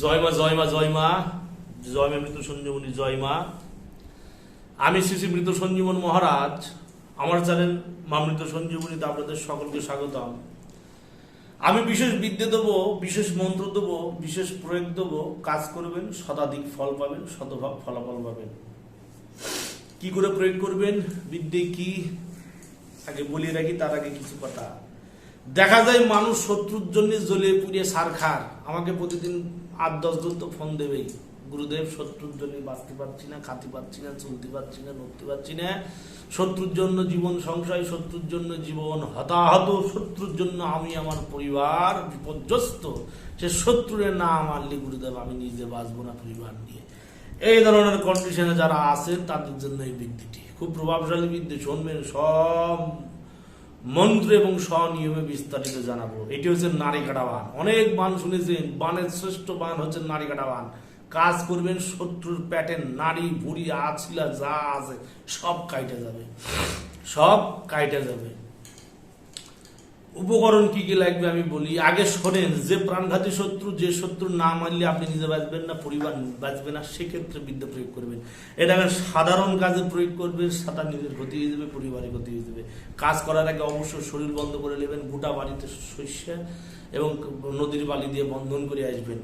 জয় মা জয় মা জয় মা। জয় মৃত সঞ্জীবনী, জয় মা। আমি শ্রী শ্রী মৃত সঞ্জীবন মহারাজ। আমার চ্যানেল মা মৃত সঞ্জীবনীতে আপনাদের সকলকে স্বাগতম। আমি বিশেষ বিদ্যে দেবো, বিশেষ মন্ত্র দেবো, বিশেষ প্রয়োগ দেবো। কাজ করবেন, শতাধিক ফল পাবেন, শতভাগ ফলাফল পাবেন। কি করে প্রয়োগ করবেন? বিদ্যে কি? আগে বলিয়ে রাখি, তার আগে কিছু কথা। দেখা যায় মানুষ শত্রুর জন্য জ্বলে পুড়িয়ে সার খার আমাকে প্রতিদিন আট, দশ জন তো ফোন দেবেই। গুরুদেব শত্রুর জন্য বাঁচতে পারছি না, খাতে পারছি না, চলতে পারছি না নড়তে পারছি না। শত্রুর জন্য জীবন সংশয়, শত্রুর জন্য জীবন হতাহত, শত্রুর জন্য আমি আমার পরিবার বিপর্যস্ত। সে শত্রুরে না মারলে গুরুদেব, আমি নিজে বাঁচবো না পরিবার নিয়ে। এই ধরনের কন্ডিশনে যারা আছেন, তাদের জন্য এই বিদ্যুটি খুব প্রভাবশালী বৃদ্ধি শুনবেন সব মন্ত্র এবং স্বনিয়মে বিস্তারিত জানাব। এটি হচ্ছে নারী কাটা বান। অনেক বান শুনেছেন বানের শ্রেষ্ঠ বান হচ্ছে নারী কাটা বান। কাজ করবেন শত্রুর প্যাটেন নারী ভুড়ি আছিলা, যা আছে, সব কাইটে যাবে। সব কাইটে যাবে। উপকরণ কি কি লাগবে আমি বলি। আগে শোনেন, যে প্রাণঘাতী শত্রু, যে শত্রু না মারলে আপনি নিজে বাঁচবেন না, পরিবার বাঁচবে না, সেক্ষেত্রে বিদ্যা প্রয়োগ করবেন। এটা সাধারণ কাজে প্রয়োগ করবেন, সাঁতার নিজের ক্ষতি হয়ে যাবে, পরিবারের ক্ষতি হয়ে যাবে। কাজ করার আগে অবশ্যই শরীর বন্ধ করে নেবেন, গোটা বাড়িতে শস্য এবং নদীর বালি দিয়ে বন্ধন করে আসবেন।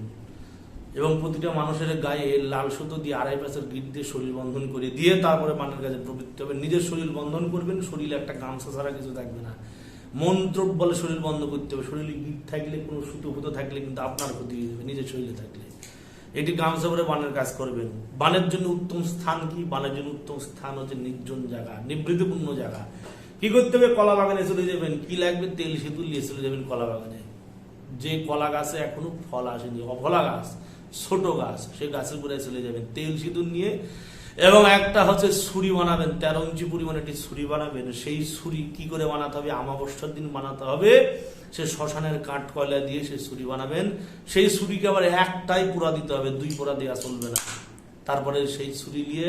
এবং প্রতিটা মানুষের গায়ে লাল সুতো দিয়ে আড়াই পাশের গিট দিয়ে শরীর বন্ধন করে দিয়ে তারপরে মানের কাছে প্রবৃত্তি হবে নিজের শরীর বন্ধন করবেন, শরীরে একটা গামছা ছাড়া কিছু থাকবে না। মন্ত্র বলে শরীর বন্ধ করতে হবে। শরীরে গিট থাকলে, কোনো সুতো ফুতো থাকলে কিন্তু আপনার ক্ষতি হয়ে যাবে, নিজের শরীরে থাকলে। এটি গামছা পরে বানের কাজ করবেন। বানের জন্য উত্তম স্থান কি? বানের জন্য উত্তম স্থান হচ্ছে নির্জন জায়গা নিবৃতপূর্ণ জায়গা। কি করতে হবে? কলা বাগানে চলে যাবেন। কি লাগবে? তেল, সেতু নিয়ে চলে যাবেন কলা বাগানে। যে কলা গাছে এখনও ফল আসেনি অফলা গাছ, ছোট গাছ সে গাছের গোড়ায় চলে যাবেন। তেল সিঁদুর নিয়ে এবং একটা হচ্ছে ছুরি বানাবেন, তেরো ইঞ্চি পরিমাণে একটি ছুরি বানাবেন, সেই ছুরি কি করে বানাতে হবে, আমাবস্যার দিন বানাতে হবে, সে শ্মশানের কাঠ কয়লা দিয়ে সেই ছুরি বানাবেন, সেই ছুরিকে আবার একটাই পোড়া দিতে হবে, দুই পোড়া দেওয়া চলবে না। তারপরে সেই ছুরি নিয়ে,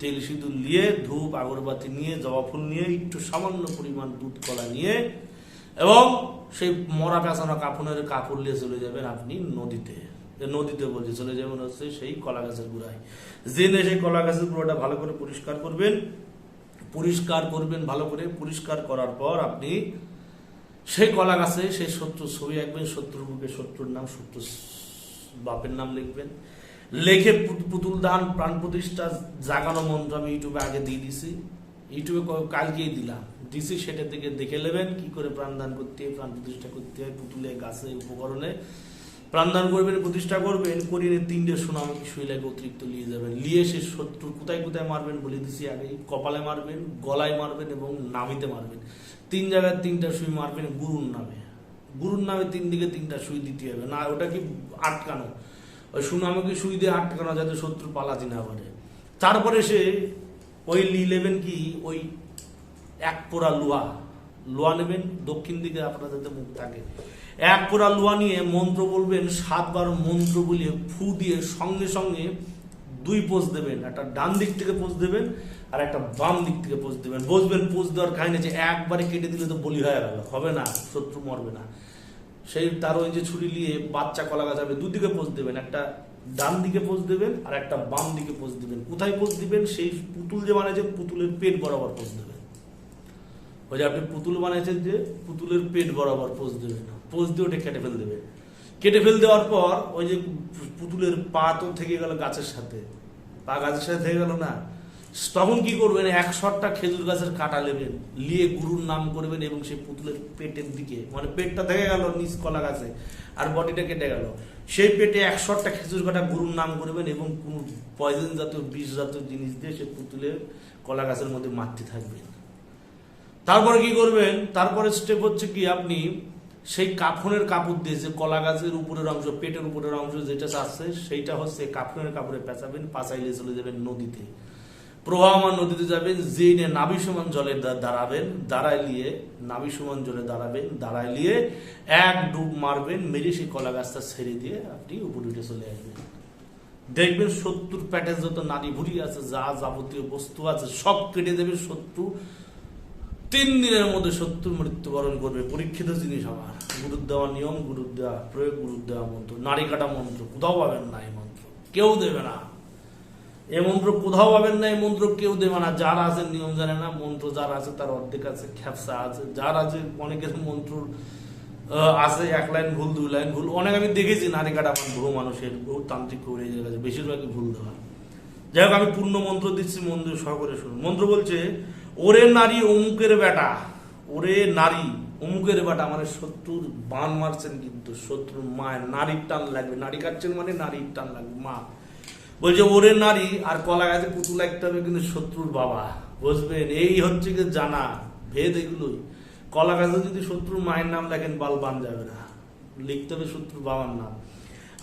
তেল সিঁদুর নিয়ে, ধূপ, আগরবাতি নিয়ে, জবা ফুল নিয়ে, একটু সামান্য পরিমাণ দুধ কলা নিয়ে, এবং সেই মরা পেঁচানো কাপড়ের কাপড় নিয়ে চলে যাবেন আপনি নদীতে। নদীতে বলছে, চলে যাবেন হচ্ছে সেই কলা গাছের গুড়ায়। জেনে সেই কলা গাছের গুঁড়োটা ভালো করে পরিষ্কার করবেন। পরিষ্কার করবেন ভালো করে, পরিষ্কার করার পর আপনি সেই কলা গাছে সেই শত্রু ছবি আঁকবেন, শত্রুর বুকে শত্রুর নাম শত্রু বাপের নাম লিখবেন। লেখে পুতুল দান, প্রাণ প্রতিষ্ঠা, জাগানো মন্ত্র আমি ইউটিউবে আগে দিয়ে দিছি। ইউটিউবে কালকেই দিলাম। দিছি, সেটা থেকে দেখে নেবেন, কি করে প্রাণদান করতে হয়, প্রাণ প্রতিষ্ঠা করতে হয় পুতুলে, গাছে, উপকরণে। প্রাণদান করবেন, প্রতিষ্ঠা করবেন, করিয়ে তিনটে সোনামুখী সুই লাগে অতিরিক্ত নিয়ে যাবেন। নিয়ে সে শত্রু কোথায় কোথায় মারবেন বলে দিছি আগে, কপালে মারবেন, গলায় মারবেন এবং নামিতে মারবেন। তিন জায়গায় তিনটা সুই মারবেন গুরুর নামে। গুরুর নামে তিন দিকে তিনটা সুই দিতে হবে। না, ওটা কি আটকানো? ওই সুনামুখী সুই দিয়ে আটকানো যাতে শত্রু পালাতে না পারে তারপরে সে ওই লি নেবেন কি? ওই এক পোড়া লোহা। লোয়া নেবেন, দক্ষিণ দিকে আপনার যাতে মুখ থাকে। এক পোড়া লোহা নিয়ে মন্ত্র বলবেন, সাতবার মন্ত্র বলিয়ে ফু দিয়ে সঙ্গে সঙ্গে দুই পোজ দেবেন। একটা ডান দিক থেকে পোজ দেবেন আর একটা বাম দিক থেকে পোজ দেবেন। বসবেন পোজ দেওয়ার কাহিনী যে একবারে কেটে দিলে তো বলি হয়ে গেল, হবে না, শত্রু মরবে না। সেই তার ওই যে ছুরি নিয়ে বাচ্চা কলা গাছ হবে দুদিকে পোজ দেবেন, একটা ডান দিকে পোজ দেবেন আর একটা বাম দিকে পোজ দেবেন। কোথায় পোজ দিবেন? সেই পুতুল যে বানাইছে, পুতুলের পেট বরাবর পোজ দেবেন। ওই যে আপনি পুতুল বানাইছেন যে, পুতুলের পেট বরাবর পোজ দেবেন। পোজ দিয়ে ওটা কেটে ফেল দেবেন কেটে ফেল দেওয়ার পর ওই যে পুতুলের পা তো থেকে গেল গাছের সাথে। পা গাছের সাথে থেকে গেল না। তখন কি করবেন? এক শটটা খেজুর গাছের কাটা নেবেন লিয়ে গুরুর নাম করবেন এবং সেই পুতুলের পেটের দিকে মানে পেটটা থেকে গেল নিচ কলা গাছে, আর বডিটা কেটে গেল। সেই পেটে এক শটটা খেজুর কাটা গুরুর নাম করবেন এবং কোন পয়জন জাতীয়, বিষ জাতীয় জিনিস দিয়ে সেই পুতুলের কলা গাছের মধ্যে মারতে থাকবেন তারপরে কি করবেন? তারপরে স্টেপ হচ্ছে কি? আপনি সেই কাফনের কাপড় দিয়ে যে কলা গাছের উপরের অংশ, পেটের উপরের অংশ যেটা আছে সেইটা হচ্ছে কাফনের কাপড়ে পেঁচাবেন, পাঁচাইলে চলে যাবেন নদীতে। প্রবাহমান নদীতে যাবেন, জেনে নাবি সমান জলে দাঁড়াবেন দাঁড়ায় নিয়ে নাবি সমান জলে দাঁড়াবেন দাঁড়ায় নিয়ে এক ডুব মারবেন, মেরে সেই কলা গাছটা ছেড়ে দিয়ে আপনি উপরে উঠে চলে আসবেন। দেখবেন শত্রুর প্যাটের যত নারী ভুড়ি আছে, যা যাবতীয় বস্তু আছে, সব কেটে দেবে শত্রু তিন দিনের মধ্যে শত্রু মৃত্যুবরণ করবে। পরীক্ষিত জিনিস আমার গুরু দেওয়া নিয়ম গুরু দেওয়া প্রয়োগ গুরু দেওয়া মন্ত্র। নারী কাটা মন্ত্র, কোথাও পাবেন না এই মন্ত্র। কেউ দেবে না। এই মন্ত্র কোথাও পাবেন না, এই মন্ত্র কেউ দেবে না। যার আছে নিয়ম জানে না, মন্ত্র যার আছে তার অর্ধেক আছে, খ্যাপসা আছে। যার আছে অনেকের মন্ত্র আছে, এক লাইন ভুল, দুই লাইন ভুল। অনেক আমি দেখেছি নারী কাটা আমার বহু মানুষের, বহু তান্ত্রিক করে গেছে বেশিরভাগই ভুল দেওয়া। যাই হোক, আমি পূর্ণ মন্ত্র দিচ্ছি, মন্ত্র সহকারে শুনুন। মন্ত্র বলছে ওরে নারী, অমুকের বেটা। ওরে নারী, অমুকের বেটা মানে শত্রুর বান মারছেন কিন্তু শত্রুর মায়ের নারীর টান লাগবে। নারী কাটছেন মানে নারীর টান লাগবে। মা বলছে, ওরে নারী, আর কলা গাছে পুতুল লাগতে হবে কিন্তু শত্রুর বাবা। বুঝবেন? এই হচ্ছে কি জানা, ভেদ এগুলোই। কলা গাছে যদি শত্রুর মায়ের নাম লেখেন, বাল বান যাবে না। লিখতে হবে শত্রুর বাবার নাম।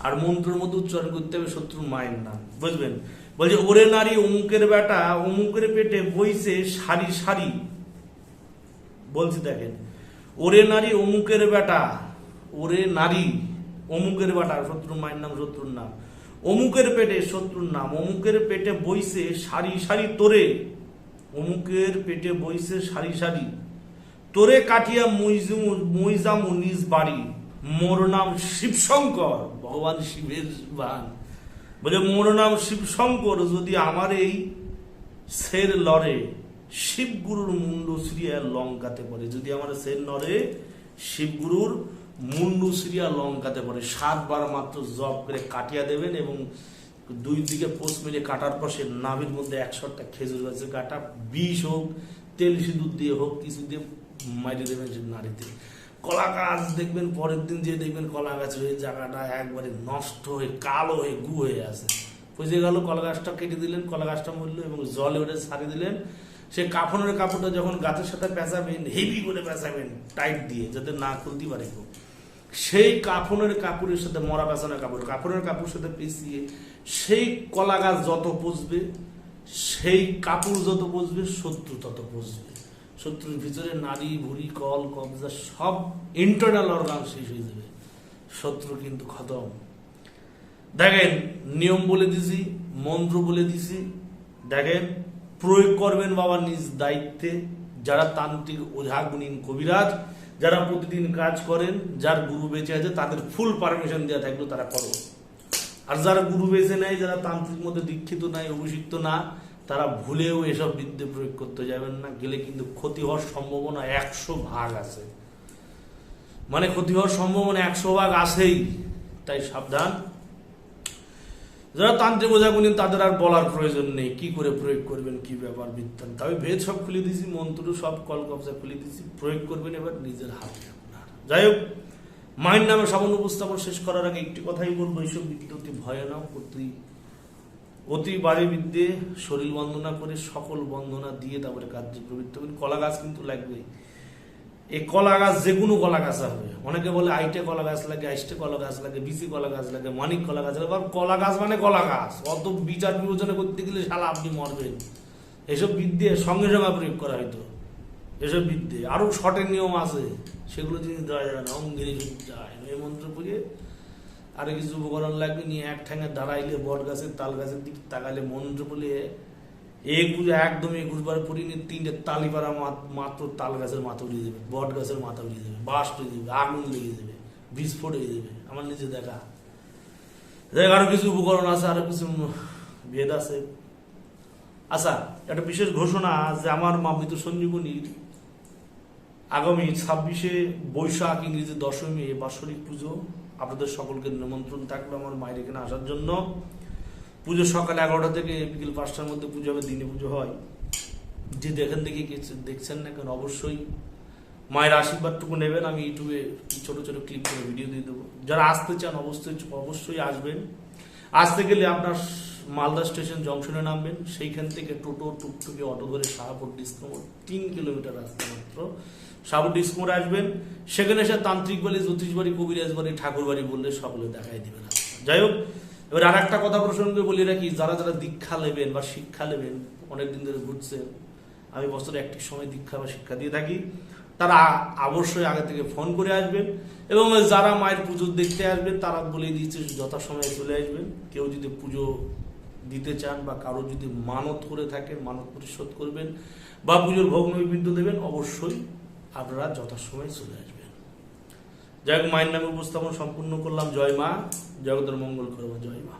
আর মন্ত্রের মধ্যে উচ্চারণ করতে হবে শত্রুর মায়ের নাম। বুঝবেন? বলছে, ওরে নারী, অমুকের বেটা, অমুকের পেটে বইছে সারি সারি। বলছি, দেখেন, ওরে নারী, অমুকের বেটা, ওরে নারী, অমুকের বেটা, শত্রুর মায়ের নাম শত্রুর নাম, অমুকের পেটে শত্রুর নাম, অমুকের পেটে বইছে সারি সারি তোরে, অমুকের পেটে বইছে সারি সারি। তোরে কাটিয়া মুইজুমু মুইজামু নিজ বাড়ি। মোর নাম শিবশঙ্কর, ভগবান শিবের বান। বলে, মোর নাম শিবশঙ্কর যদি আমার এই সের লড়ে, শিবগুরুর মুন্ডু শ্রিয়া লঙ্কাতে পড়ে। যদি আমার সের লড়ে, শিবগুরুর মুন্ডু শ্রিয়া লঙ্কাতে পড়ে। সাতবার মাত্র জব করে কাটিয়া দেবেন এবং দুই দিকে পোষ মিলে কাটার পর সে নাভির মধ্যে একশোটা খেজুর গাছে কাটা, বিষ হোক, তেল সিঁদুর দিয়ে হোক, কিছু দিয়ে মাইরে দেবেন সে নারীতে। কলা গাছ দেখবেন, পরের দিন যে দেখবেন কলা গাছ হয়ে জায়গাটা একবারে নষ্ট হয়ে, কালো হয়ে, গু হয়ে আছে। বুঝে গেল কলা গাছটা কেটে দিলেন কলা গাছটা মরলো এবং জলে ওটা ছাড়িয়ে দিলেন। সে কাফনের কাপড়টা যখন গাছের সাথে পেঁচাবেন, হেভি করে পেঁচাবেন, টাইট দিয়ে, যাতে না খুলতে পারে সেই কাফনের কাপড়ের সাথে, মরা পেঁচানোর কাপড় কাপড়ের কাপড়ের সাথে পিছিয়ে সেই কলা গাছ যত পুষবে, সেই কাপড় যত পুষবে, শত্রু তত পুষবে। শত্রুর ভিতরে নারী, ভুড়ি, কল, কবজা, সব ইন্টারনাল অর্গান শেষ হয়ে যাবে। শত্রু কিন্তু খতম। দেখেন, নিয়ম বলে দিছি, মন্ত্র বলে দিছি। দেখেন, প্রয়োগ করবেন বাবা নিজ দায়িত্বে। যারা তান্ত্রিক ওঝা গুণিন কবিরাজ, যারা প্রতিদিন কাজ করেন, যার গুরু বেঁচে আছে, তাদের ফুল পারমিশন দেওয়া থাকল তারা করো। আর যারা গুরু বেঁচে নেয় যারা তান্ত্রিক মধ্যে দীক্ষিত নাই, অভিষিক্ত না তারা ভুলেও এসব বিদ্যে প্রয়োগ করতে যাবেন না, গেলে কিন্তু ক্ষতি হওয়ার সম্ভাবনা একশো ভাগ আছে। মানে ক্ষতি হওয়ার সম্ভাবনা একশো ভাগ আছেই, তাই সাবধান। যারা তান্ত্রিক বোঝাগুনি তাদের আর বলার প্রয়োজন নেই, কি করে প্রয়োগ করবেন, কি ব্যাপার বিদ্যান তবে ভেদ সব খুলে দিয়েছি মন্ত্র সব কল কবজা খুলে দিয়েছি প্রয়োগ করবেন এবার নিজের হাতে আপনার। যাই হোক, মায়ের নামে সামান্য উপস্থাপন শেষ করার আগে একটি কথাই বলব, এইসব বিদ্যে অতি ভয়ানক, অতি অতি বাড়ি বিদ্যে শরীর বন্দনা করে সকল বন্দনা দিয়ে তারপরে কার্যে প্রবৃত্ত করবেন কলা গাছ কিন্তু লাগবে। এই কলা গাছ যে কোনো কলা গাছ হবে। অনেকে বলে আইটে কলা গাছ লাগে আইসটে কলা গাছ লাগে বিসি কলা গাছ লাগে, মানিক কলা গাছ লাগে। কলা গাছ মানে কলা গাছ অত বিচার বিবেচনা করতে গেলে শালা আপনি মরবেন। এসব বিদ্যে সঙ্গে সঙ্গে প্রয়োগ করা হয়তো এসব বিদ্যে। আরও শর্টের নিয়ম আছে। সেগুলো জিনিস দেওয়া যাবে না, অঙ্গিনী যায় এই মন্ত্র পড়িয়ে আরও কিছু উপকরণ লাগবে, নিয়ে এক ঠ্যাঙে দাঁড়াইলে, বট গাছের তাল গাছের দিকে তাকালে মন্ত্র বলে একুশ একদম একুশ বার পড়িনি তিনটে তালি পাড়া মাত্র তাল গাছের মাথা উড়িয়ে দেবে, বট গাছের মাথা উড়িয়ে দেবে বাস উড়িয়ে দেবে, আগুন লেগে দেবে বিস্ফোট হয়ে যাবে আমার নিজে দেখা। দেখ, আরও কিছু উপকরণ আছে, আরও কিছু ভেদ আছে। আচ্ছা একটা বিশেষ ঘোষণা যে আমার মা মৃত সঞ্জীবনীর আগামী ছাব্বিশে বৈশাখ ইংরেজি দশমী বাৎসরিক পুজো। আপনাদের সকলকে নিমন্ত্রণ থাকবে আমার মায়ের এখানে আসার জন্য। পুজো সকাল এগারোটা থেকে বিকেল পাঁচটার মধ্যে পুজো হবে, দিনে পুজো হয়। যে দেখেন দেখে দেখছেন না কেন, অবশ্যই মায়ের আশীর্বাদটুকু নেবেন, আমি ইউটিউবে ছোট ছোট ক্লিপ করে ভিডিও দিয়ে দেবো। যারা আসতে চান অবশ্যই অবশ্যই আসবেন। আসতে গেলে আপনার মালদা স্টেশন জংশনে নামবেন, সেইখান থেকে টোটো, টুকটুকি অটো ধরে শাহপুর ডিসকমোর তিন কিলোমিটার রাস্তা মাত্র। শাহপুর ডিসকমোর আসবেন। সেখানে এসে তান্ত্রিক বাড়ি, জ্যোতিষ বাড়ি, কবিরাজ বাড়ি, ঠাকুর বাড়ি বললে সকলে দেখাই দিবে রাস্তা যাই হোক, এবার আর একটা কথা প্রসঙ্গে বলি রাখি, যারা যারা দীক্ষা নেবেন বা শিক্ষা নেবেন, অনেকদিন ধরে ঘুরছেন আমি বছরে একটি সময় দীক্ষা বা শিক্ষা দিয়ে থাকি, তারা অবশ্যই আগে থেকে ফোন করে আসবেন এবং যারা মায়ের পুজো দেখতে আসবেন, তারা বলে দিচ্ছে যথাসময়ে চলে আসবেন। কেউ যদি পুজো দিতে চান বা কারও যদি মানত করে থাকেন মানত পরিশোধ করবেন বা পুজোর ভোগ দেবেন, অবশ্যই আপনারা যথাসময়ে চলে আসবেন। যাই হোক, মায়ের নামে উপস্থাপন সম্পূর্ণ করলাম। জয় মা, জগতের মঙ্গল করব জয় মা।